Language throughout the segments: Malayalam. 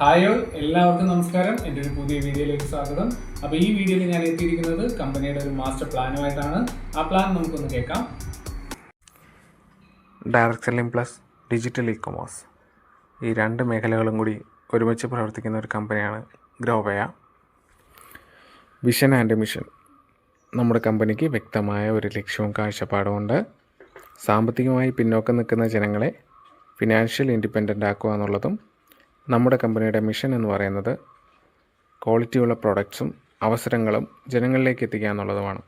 ഹായ് ഓൾ എല്ലാവർക്കും നമസ്കാരം. എന്റെ ഒരു പുതിയ വീഡിയോയിലേക്ക് സ്വാഗതം. അപ്പോൾ ഈ വീഡിയോയിൽ ഞാൻ എത്തിയിരിക്കുന്നത് കമ്പനിയുടെ ഒരു മാസ്റ്റർ പ്ലാനുമായിട്ടാണ് ആ പ്ലാൻ നമുക്കൊന്ന് കേൾക്കാം. Direct selling plus digital e commerce ഈ രണ്ട് മേഖലകളും കൂടി ഒരുമിച്ച് പ്രവർത്തിക്കുന്ന ഒരു കമ്പനിയാണ് ഗ്രോവയ. വിഷൻ ആൻഡ് മിഷൻ നമ്മുടെ കമ്പനിക്ക് വ്യക്തമായ ഒരു ലക്ഷ്യവും കാഴ്ചപ്പാടുമുണ്ട് സാമ്പത്തികമായി പിന്നോക്കം നിൽക്കുന്ന ജനങ്ങളെ ഫിനാൻഷ്യൽ ഇൻഡിപെൻഡന്റ് ആക്കുക എന്നുള്ളതും നമ്മുടെ കമ്പനിയുടെ മിഷൻ എന്ന് പറയുന്നത് ക്വാളിറ്റിയുള്ള പ്രൊഡക്ട്സും അവസരങ്ങളും ജനങ്ങളിലേക്ക് എത്തിക്കുക എന്നുള്ളതുമാണ്.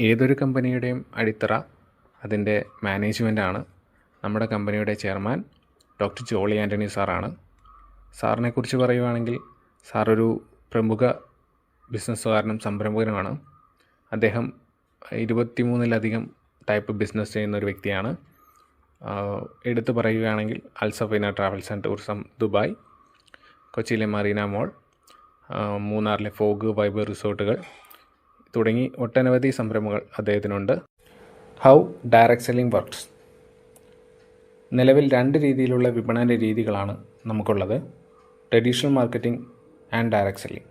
ഏതൊരു കമ്പനിയുടെയും അടിത്തറ അതിന്റെ മാനേജ്മെന്റാണ് നമ്മുടെ കമ്പനിയുടെ ചെയർമാൻ ഡോക്ടർ ജോളി ആന്റണി സാറാണ് സാറിനെക്കുറിച്ച് പറയുവാണെങ്കിൽ സാർ ഒരു പ്രമുഖ ബിസിനസ്സുകാരനും സംരംഭകനുമാണ്. അദ്ദേഹം ഇരുപത്തിമൂന്നിലധികം ടൈപ്പ് ബിസിനസ് ചെയ്യുന്ന ഒരു വ്യക്തിയാണ്. എടുത്തു പറയുകയാണെങ്കിൽ Al Safina travels and tourism Dubai കൊച്ചിയിലെ മറീന മോൾ മൂന്നാറിലെ ഫോഗ് വൈബ് റിസോർട്ടുകൾ തുടങ്ങി ഒട്ടനവധി സംരംഭങ്ങൾ അദ്ദേഹത്തിനുണ്ട്. How direct selling works. നിലവിൽ രണ്ട് രീതിയിലുള്ള വിപണന രീതികളാണ് നമുക്കുള്ളത്. Traditional marketing and direct selling.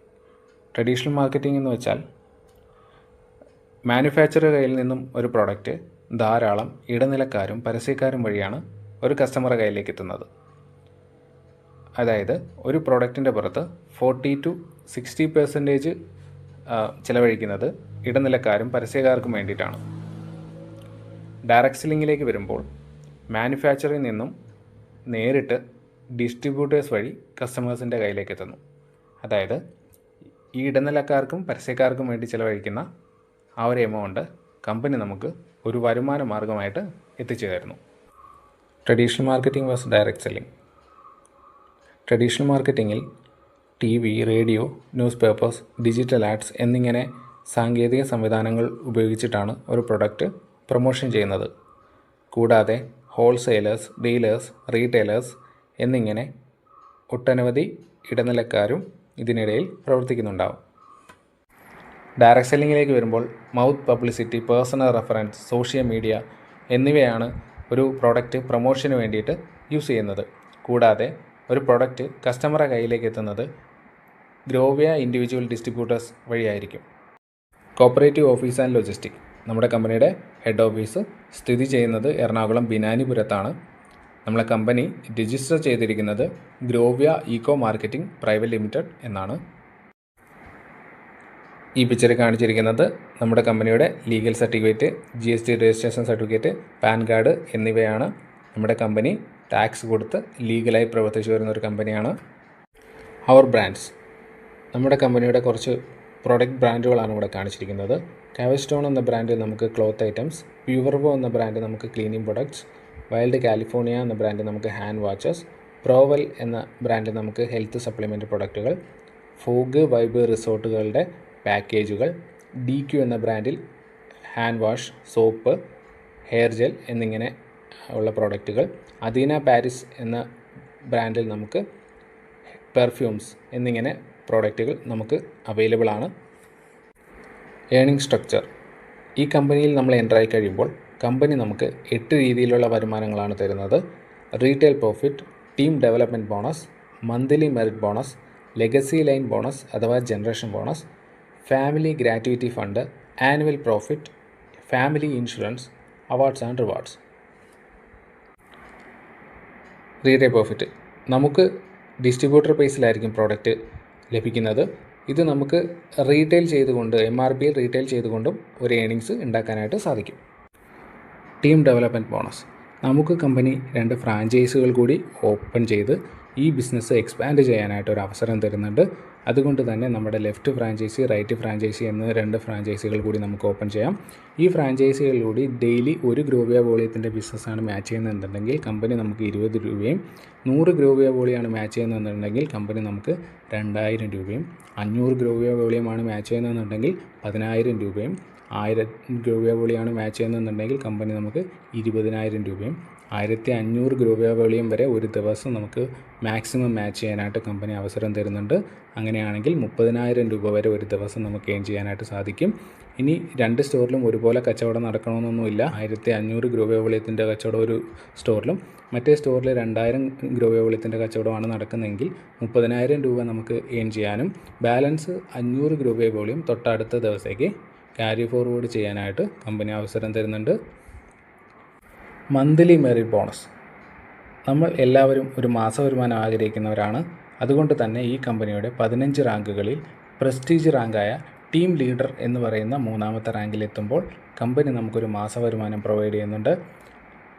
Traditional marketing എന്ന് വെച്ചാൽ മാനുഫാക്ചറർ കയ്യിൽ നിന്നും ഒരു പ്രോഡക്റ്റ് ധാരാളം ഇടനിലക്കാരും പരസ്യക്കാരും വഴിയാണ് ഒരു കസ്റ്റമറുടെ കയ്യിലേക്ക് എത്തുന്നത്. അതായത് ഒരു പ്രോഡക്റ്റിന്റെ പുറത്ത് ഫോർട്ടി ടു സിക്സ്റ്റി പെർസെന്റേജ് ചിലവഴിക്കുന്നത് ഇടനിലക്കാരും പരസ്യക്കാർക്കും വേണ്ടിയിട്ടാണ്. ഡയറക്റ്റ് സെല്ലിങ്ങിലേക്ക് വരുമ്പോൾ മാനുഫാക്ചറിൽ നിന്നും നേരിട്ട് ഡിസ്ട്രിബ്യൂട്ടേഴ്സ് വഴി കസ്റ്റമേഴ്സിന്റെ കയ്യിലേക്ക് എത്തുന്നു. അതായത് ഈ ഇടനിലക്കാർക്കും പരസ്യക്കാർക്കും വേണ്ടി ചിലവഴിക്കുന്ന ആ ഒരു എമൗണ്ട് കമ്പനി നമുക്ക് ഒരു വരുമാന മാർഗമായിട്ട് എത്തിച്ചു തരുന്നു traditional marketing vs direct selling traditional മാർക്കറ്റിങ്ങിൽ T V radio newspapers digital ads എന്നിങ്ങനെ സാങ്കേതിക സംവിധാനങ്ങൾ ഉപയോഗിച്ചിട്ടാണ് ഒരു പ്രൊഡക്റ്റ് പ്രൊമോഷൻ ചെയ്യുന്നത്. കൂടാതെ ഹോൾസെയിലേഴ്സ് ഡീലേഴ്സ് റീറ്റെയിലേഴ്സ് എന്നിങ്ങനെ ഒട്ടനവധി ഇടനിലക്കാരും ഇതിനിടയിൽ പ്രവർത്തിക്കുന്നുണ്ടാവും. ഡയറക്ട് സെല്ലിങ്ങിലേക്ക് വരുമ്പോൾ mouth publicity personal reference social media എന്നിവയാണ് ഒരു പ്രോഡക്റ്റ് പ്രൊമോഷന് വേണ്ടിയിട്ട് യൂസ് ചെയ്യുന്നത്. കൂടാതെ ഒരു പ്രോഡക്റ്റ് കസ്റ്റമറെ കയ്യിലേക്ക് എത്തുന്നത് ഗ്രോവിയ ഇൻഡിവിജ്വൽ ഡിസ്ട്രിബ്യൂട്ടേഴ്സ് വഴിയായിരിക്കും. Cooperative office and logistic. നമ്മുടെ കമ്പനിയുടെ ഹെഡ് ഓഫീസ് സ്ഥിതി ചെയ്യുന്നത് എറണാകുളം ബിനാനിപുരത്താണ്. നമ്മളെ കമ്പനി രജിസ്റ്റർ ചെയ്തിരിക്കുന്നത് Grovia eco marketing private limited എന്നാണ്. ഈ പിക്ചറിൽ കാണിച്ചിരിക്കുന്നത് നമ്മുടെ കമ്പനിയുടെ legal certificate G S T registration certificate PAN card എന്നിവയാണ് നമ്മുടെ കമ്പനി ടാക്സ് കൊടുത്ത് ലീഗലായി പ്രവർത്തിച്ചു വരുന്ന ഒരു കമ്പനിയാണ് അവർ ബ്രാൻഡ്സ് നമ്മുടെ കമ്പനിയുടെ കുറച്ച് പ്രൊഡക്റ്റ് ബ്രാൻഡുകളാണ് ഇവിടെ കാണിച്ചിരിക്കുന്നത്. കാവസ്റ്റോൺ എന്ന ബ്രാൻഡ് നമുക്ക് ക്ലോത്ത് ഐറ്റംസ് പ്യൂവർവോ എന്ന ബ്രാൻഡ് നമുക്ക് ക്ലീനിങ് പ്രൊഡക്ട്സ് വൈൽഡ് കാലിഫോർണിയ എന്ന ബ്രാൻഡ് നമുക്ക് ഹാൻഡ് വാച്ചസ് പ്രോവൽ എന്ന ബ്രാൻഡ് നമുക്ക് ഹെൽത്ത് സപ്ലിമെന്റ് പ്രൊഡക്റ്റുകൾ ഫോഗ് വൈബ് റിസോർട്ടുകളുടെ പാക്കേജുകൾ ഡി ക്യു എന്ന ബ്രാൻഡിൽ hand wash soap hair gel എന്നിങ്ങനെ ഉള്ള പ്രോഡക്റ്റുകൾ. അദീന പാരിസ് എന്ന ബ്രാൻഡിൽ നമുക്ക് പെർഫ്യൂംസ് എന്നിങ്ങനെ പ്രോഡക്റ്റുകൾ നമുക്ക് അവൈലബിൾ ആണ്. Earning structure. ഈ കമ്പനിയിൽ നമ്മൾ എന്റർ ആയി കഴിയുമ്പോൾ കമ്പനി നമുക്ക് എട്ട് രീതിയിലുള്ള വരുമാനങ്ങളാണ് തരുന്നത്. Retail profit team development bonus monthly merit bonus legacy line bonus അഥവാ generation bonus family gratuity fund annual profit family insurance awards and rewards retail profit നമുക്ക് ഡിസ്ട്രിബ്യൂട്ടർ പ്രൈസിലായിരിക്കും പ്രോഡക്റ്റ് ലഭിക്കുന്നത്. ഇത് നമുക്ക് റീറ്റെയിൽ ചെയ്തുകൊണ്ട് എം ആർ പിയിൽ റീറ്റെയിൽ ചെയ്തുകൊണ്ടും ഒരു ഏണിങ്സ് ഉണ്ടാക്കാനായിട്ട് സാധിക്കും. ടീം ഡെവലപ്മെന്റ് ബോണസ് നമുക്ക് കമ്പനി രണ്ട് ഫ്രാഞ്ചൈസുകൾ കൂടി ഓപ്പൺ ചെയ്ത് ഈ ബിസിനസ് എക്സ്പാൻഡ് ചെയ്യാനായിട്ട് ഒരു അവസരം തരുന്നുണ്ട്. അതുകൊണ്ട് തന്നെ നമ്മുടെ ലെഫ്റ്റ് ഫ്രാഞ്ചൈസി റൈറ്റ് ഫ്രാഞ്ചൈസി എന്ന രണ്ട് ഫ്രാഞ്ചൈസികൾ കൂടി നമുക്ക് ഓപ്പൺ ചെയ്യാം. ഈ ഫ്രാഞ്ചൈസികളിലൂടെ ഡെയിലി ഒരു ഗ്രോവിയ വോളിയത്തിന്റെ ബിസിനസ്സാണ് മാച്ച് ചെയ്യുന്നുണ്ടെങ്കിൽ കമ്പനി നമുക്ക് ഇരുപത് രൂപയും നൂറ് ഗ്രോവിയ വോളിയാണ് മാച്ച് ചെയ്യുന്നുണ്ടെങ്കിൽ കമ്പനി നമുക്ക് രണ്ടായിരം രൂപയും അഞ്ഞൂറ് ഗ്രോവിയ വോളിയമാണ് മാച്ച് ചെയ്യുന്നുണ്ടെങ്കിൽ പതിനായിരം രൂപയും ആയിരം രൂപ വോളിയാണ് മാച്ച് ചെയ്യുന്നുണ്ടെങ്കിൽ കമ്പനി നമുക്ക് ഇരുപതിനായിരം രൂപയും ആയിരത്തി അഞ്ഞൂറ് വോളിയം വരെ ഒരു ദിവസം നമുക്ക് മാക്സിമം മാച്ച് ചെയ്യാനായിട്ട് കമ്പനി അവസരം തരുന്നുണ്ട്. അങ്ങനെയാണെങ്കിൽ മുപ്പതിനായിരം രൂപ വരെ ഒരു ദിവസം നമുക്ക് ഏൺ ചെയ്യാനായിട്ട് സാധിക്കും. ഇനി രണ്ട് സ്റ്റോറിലും ഒരുപോലെ കച്ചവടം നടക്കണമെന്നൊന്നുമില്ല. ആയിരത്തി അഞ്ഞൂറ് ഗ്രൂവേവളിയത്തിന്റെ കച്ചവടം ഒരു സ്റ്റോറിലും മറ്റേ സ്റ്റോറിൽ രണ്ടായിരം ഗ്രൂവേവളിയത്തിന്റെ കച്ചവടമാണ് നടക്കുന്നതെങ്കിൽ മുപ്പതിനായിരം രൂപ നമുക്ക് ഏൺ ചെയ്യാനും ബാലൻസ് അഞ്ഞൂറ് വോളിയം തൊട്ടടുത്ത ദിവസത്തേക്ക് ക്യാരി ഫോർവേഡ് ചെയ്യാനായിട്ട് കമ്പനി അവസരം തരുന്നുണ്ട്. Monthly merit bonus. നമ്മൾ എല്ലാവരും ഒരു മാസവരുമാനം ആഗ്രഹിക്കുന്നവരാണ്. അതുകൊണ്ട് തന്നെ ഈ കമ്പനിയുടെ പതിനഞ്ച് റാങ്കുകളിൽ പ്രസ്റ്റീജ് റാങ്കായ ടീം ലീഡർ എന്ന് പറയുന്ന മൂന്നാമത്തെ റാങ്കിലെത്തുമ്പോൾ കമ്പനി നമുക്കൊരു മാസ വരുമാനം പ്രൊവൈഡ് ചെയ്യുന്നുണ്ട്.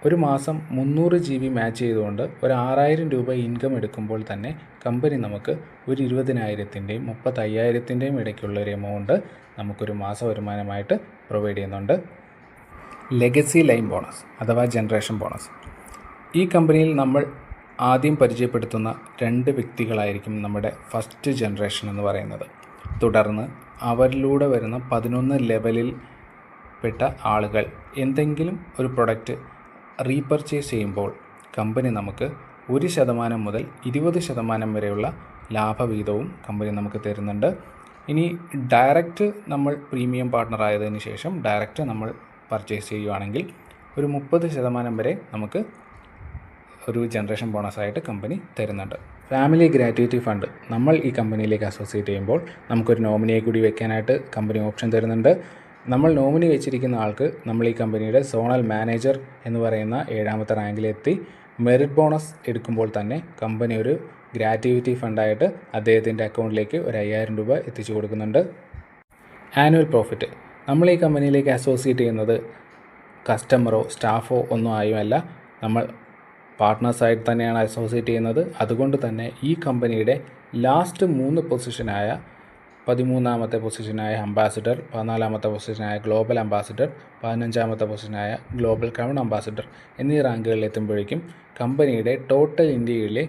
ഒരു മാസം മുന്നൂറ് ജി ബി മാച്ച് ചെയ്തുകൊണ്ട് ഒരു ആറായിരം രൂപ ഇൻകം എടുക്കുമ്പോൾ തന്നെ കമ്പനി നമുക്ക് ഒരു ഇരുപതിനായിരത്തിന്റെയും മുപ്പത്തയ്യായിരത്തിന്റെയും ഇടയ്ക്കുള്ള ഒരു എമൗണ്ട് നമുക്കൊരു മാസ വരുമാനമായിട്ട് പ്രൊവൈഡ് ചെയ്യുന്നുണ്ട്. ലെഗസി ലൈൻ ബോണസ് അഥവാ ജനറേഷൻ ബോണസ്. ഈ കമ്പനിയിൽ നമ്മൾ ആദ്യം പരിചയപ്പെടുത്തുന്ന രണ്ട് വ്യക്തികളായിരിക്കും നമ്മുടെ ഫസ്റ്റ് ജനറേഷൻ എന്ന് പറയുന്നത്. തുടർന്ന് അവരിലൂടെ വരുന്ന പതിനൊന്ന് ലെവലിൽ പെട്ട ആളുകൾ എന്തെങ്കിലും ഒരു പ്രൊഡക്റ്റ് റീപർച്ചേസ് ചെയ്യുമ്പോൾ കമ്പനി നമുക്ക് ഒരു ശതമാനം മുതൽ ഇരുപത് ശതമാനം വരെയുള്ള ലാഭവിഹിതവും കമ്പനി നമുക്ക് തരുന്നുണ്ട്. ഇനി ഡയറക്റ്റ് നമ്മൾ പ്രീമിയം പാർട്ണർ ആയതിനു ശേഷം ഡയറക്റ്റ് നമ്മൾ പർച്ചേസ് ചെയ്യുവാണെങ്കിൽ ഒരു മുപ്പത് ശതമാനം വരെ നമുക്ക് ഒരു ജനറേഷൻ ബോണസായിട്ട് കമ്പനി തരുന്നുണ്ട്. ഫാമിലി ഗ്രാറ്റുവിറ്റി ഫണ്ട് നമ്മൾ ഈ കമ്പനിയിലേക്ക് അസോസിയേറ്റ് ചെയ്യുമ്പോൾ നമുക്കൊരു നോമിനിയെ കൂടി വെക്കാനായിട്ട് കമ്പനി ഓപ്ഷൻ തരുന്നുണ്ട്. നമ്മൾ നോമിനി വെച്ചിരിക്കുന്ന ആൾക്ക് നമ്മൾ ഈ കമ്പനിയുടെ സോണൽ മാനേജർ എന്ന് പറയുന്ന ഏഴാമത്തെ റാങ്കിലെത്തി മെറിറ്റ് ബോണസ് എടുക്കുമ്പോൾ തന്നെ കമ്പനി ഒരു ഗ്രാറ്റുവിറ്റി ഫണ്ടായിട്ട് അദ്ദേഹത്തിന്റെ അക്കൗണ്ടിലേക്ക് ഒരു അയ്യായിരം രൂപ എത്തിച്ചു കൊടുക്കുന്നുണ്ട്. ആനുവൽ പ്രോഫിറ്റ് നമ്മൾ ഈ കമ്പനിയിലേക്ക് അസോസിയേറ്റ് ചെയ്യുന്നത് കസ്റ്റമറോ സ്റ്റാഫോ ഒന്നും ആയുമല്ല. നമ്മൾ പാർട്ട്നേഴ്സായിട്ട് തന്നെയാണ് അസോസിയേറ്റ് ചെയ്യുന്നത്. അതുകൊണ്ട് തന്നെ ഈ കമ്പനിയുടെ ലാസ്റ്റ് മൂന്ന് പൊസിഷനായ പതിമൂന്നാമത്തെ പൊസിഷനായ അംബാസിഡർ പതിനാലാമത്തെ പൊസിഷനായ ഗ്ലോബൽ അംബാസിഡർ പതിനഞ്ചാമത്തെ പൊസിഷനായ ഗ്ലോബൽ ക്രൗൺ അംബാസിഡർ എന്നീ റാങ്കുകളിൽ എത്തുമ്പോഴേക്കും കമ്പനിയുടെ ടോട്ടൽ ഇന്ത്യയിലെ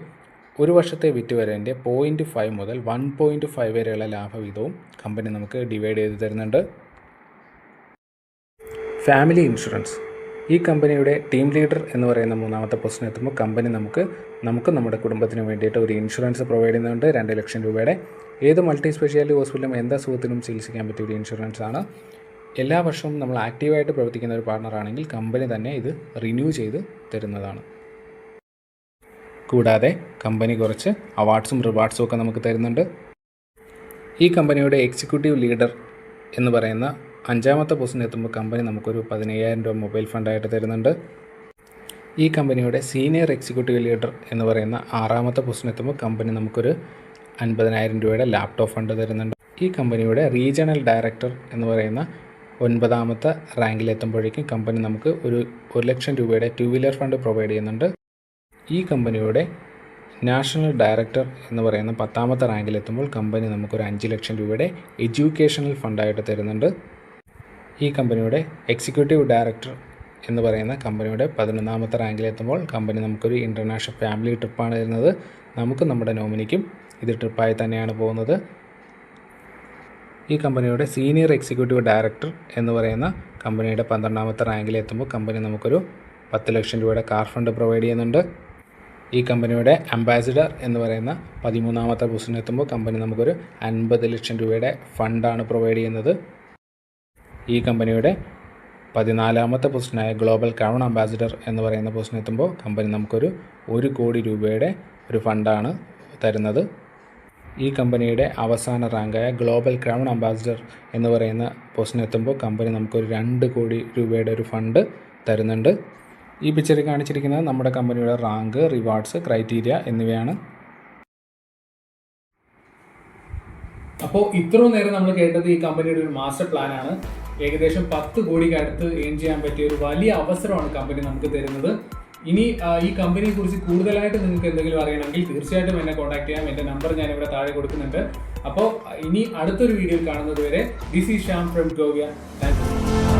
ഒരു വർഷത്തെ വിറ്റുവരവിന്റെ പോയിന്റ് ഫൈവ് മുതൽ വൺ പോയിന്റ് ഫൈവ് വരെയുള്ള ലാഭവിഹിതവും കമ്പനി നമുക്ക് ഡിവൈഡ് ചെയ്ത് തരുന്നുണ്ട്. Family insurance. ഈ കമ്പനിയുടെ ടീം ലീഡർ എന്ന് പറയുന്ന മൂന്നാമത്തെ പൊസിഷൻ എത്തുമ്പോൾ കമ്പനി നമുക്ക് നമുക്ക് നമ്മുടെ കുടുംബത്തിന് വേണ്ടിയിട്ട് ഒരു ഇൻഷുറൻസ് പ്രൊവൈഡ് ചെയ്യുന്നുണ്ട്. രണ്ട് ലക്ഷം രൂപയുടെ. ഏത് മൾട്ടി സ്പെഷ്യാലിറ്റി ഹോസ്പിറ്റലും എന്താ അസുഖത്തിനും ചികിത്സിക്കാൻ പറ്റിയ ഒരു ഇൻഷുറൻസ് ആണ്. എല്ലാ വർഷവും നമ്മൾ ആക്റ്റീവായിട്ട് പ്രവർത്തിക്കുന്ന ഒരു പാർട്ണറാണെങ്കിൽ കമ്പനി തന്നെ ഇത് റിന്യൂ ചെയ്ത് തരുന്നതാണ്. കൂടാതെ കമ്പനി കുറച്ച് അവാർഡ്സും റിവാർഡ്സും ഒക്കെ നമുക്ക് തരുന്നുണ്ട്. ഈ കമ്പനിയുടെ എക്സിക്യൂട്ടീവ് ലീഡർ എന്ന് പറയുന്ന അഞ്ചാമത്തെ പൊസിഷൻ എത്തുമ്പോൾ കമ്പനി നമുക്കൊരു പതിനയ്യായിരം രൂപ മൊബൈൽ ഫണ്ടായിട്ട് തരുന്നുണ്ട്. ഈ കമ്പനിയുടെ സീനിയർ എക്സിക്യൂട്ടീവ് ലീഡർ എന്ന് പറയുന്ന ആറാമത്തെ പൊസിഷൻ എത്തുമ്പോൾ കമ്പനി നമുക്കൊരു അൻപതിനായിരം രൂപയുടെ ലാപ്ടോപ്പ് ഫണ്ട് തരുന്നുണ്ട്. ഈ കമ്പനിയുടെ റീജിയണൽ ഡയറക്ടർ എന്ന് പറയുന്ന ഒൻപതാമത്തെ റാങ്കിലെത്തുമ്പോഴേക്കും കമ്പനി നമുക്ക് ഒരു ഒരു ലക്ഷം രൂപയുടെ ടു വീലർ ഫണ്ട് പ്രൊവൈഡ് ചെയ്യുന്നുണ്ട്. ഈ കമ്പനിയുടെ നാഷണൽ ഡയറക്ടർ എന്ന് പറയുന്ന പത്താമത്തെ റാങ്കിലെത്തുമ്പോൾ കമ്പനി നമുക്കൊരു അഞ്ച് ലക്ഷം രൂപയുടെ എഡ്യൂക്കേഷണൽ ഫണ്ടായിട്ട് തരുന്നുണ്ട്. ഈ കമ്പനിയുടെ എക്സിക്യൂട്ടീവ് ഡയറക്ടർ എന്ന് പറയുന്ന കമ്പനിയുടെ പതിനൊന്നാമത്തെ റാങ്കിലെത്തുമ്പോൾ കമ്പനി നമുക്കൊരു ഇന്റർനാഷണൽ ഫാമിലി ട്രിപ്പാണ് തരുന്നത്. നമുക്ക് നമ്മുടെ നോമിനിക്കും ഇത് ട്രിപ്പായി തന്നെയാണ് പോകുന്നത്. ഈ കമ്പനിയുടെ സീനിയർ എക്സിക്യൂട്ടീവ് ഡയറക്ടർ എന്ന് പറയുന്ന കമ്പനിയുടെ പന്ത്രണ്ടാമത്തെ റാങ്കിലെത്തുമ്പോൾ കമ്പനി നമുക്കൊരു പത്ത് ലക്ഷം രൂപയുടെ കാർ ഫണ്ട് പ്രൊവൈഡ് ചെയ്യുന്നുണ്ട്. ഈ കമ്പനിയുടെ അംബാസിഡർ എന്ന് പറയുന്ന പതിമൂന്നാമത്തെ പൊസിഷനെത്തുമ്പോൾ കമ്പനി നമുക്കൊരു അൻപത് ലക്ഷം രൂപയുടെ ഫണ്ടാണ് പ്രൊവൈഡ് ചെയ്യുന്നത്. ഈ കമ്പനിയുടെ പതിനാലാമത്തെ പൊസിഷനായ ഗ്ലോബൽ ക്രൗൺ അംബാസിഡർ എന്ന് പറയുന്ന പൊസിഷൻ എത്തുമ്പോൾ കമ്പനി നമുക്കൊരു ഒരു കോടി രൂപയുടെ ഒരു ഫണ്ടാണ് തരുന്നത്. ഈ കമ്പനിയുടെ അവസാന റാങ്കായ ഗ്ലോബൽ ക്രൗൺ അംബാസിഡർ എന്ന് പറയുന്ന പൊസിഷൻ എത്തുമ്പോൾ കമ്പനി നമുക്കൊരു രണ്ട് കോടി രൂപയുടെ ഒരു ഫണ്ട് തരുന്നുണ്ട്. ഈ പിക്ചറിൽ കാണിച്ചിരിക്കുന്നത് നമ്മുടെ കമ്പനിയുടെ റാങ്ക് റിവാർഡ്സ് ക്രൈറ്റീരിയ എന്നിവയാണ്. അപ്പോൾ ഇത്രയും നേരം നമ്മൾ കേട്ടത് ഈ കമ്പനിയുടെ ഒരു മാസ്റ്റർ പ്ലാൻ ആണ്. ഏകദേശം പത്ത് കോടിക്ക് അടുത്ത് ഏൺ ചെയ്യാൻ പറ്റിയ ഒരു വലിയ അവസരമാണ് കമ്പനി നമുക്ക് തരുന്നത്. ഇനി ഈ കമ്പനിയെ കുറിച്ച് കൂടുതലായിട്ട് നിങ്ങൾക്ക് എന്തെങ്കിലും അറിയണമെങ്കിൽ തീർച്ചയായിട്ടും എന്നെ കോൺടാക്ട് ചെയ്യാം. എന്റെ നമ്പർ ഞാൻ ഇവിടെ താഴെ കൊടുക്കുന്നുണ്ട്. അപ്പോൾ ഇനി അടുത്തൊരു വീഡിയോയിൽ കാണുന്നത് വരെ ദിസ് ഈ Shyam from Grovya thank you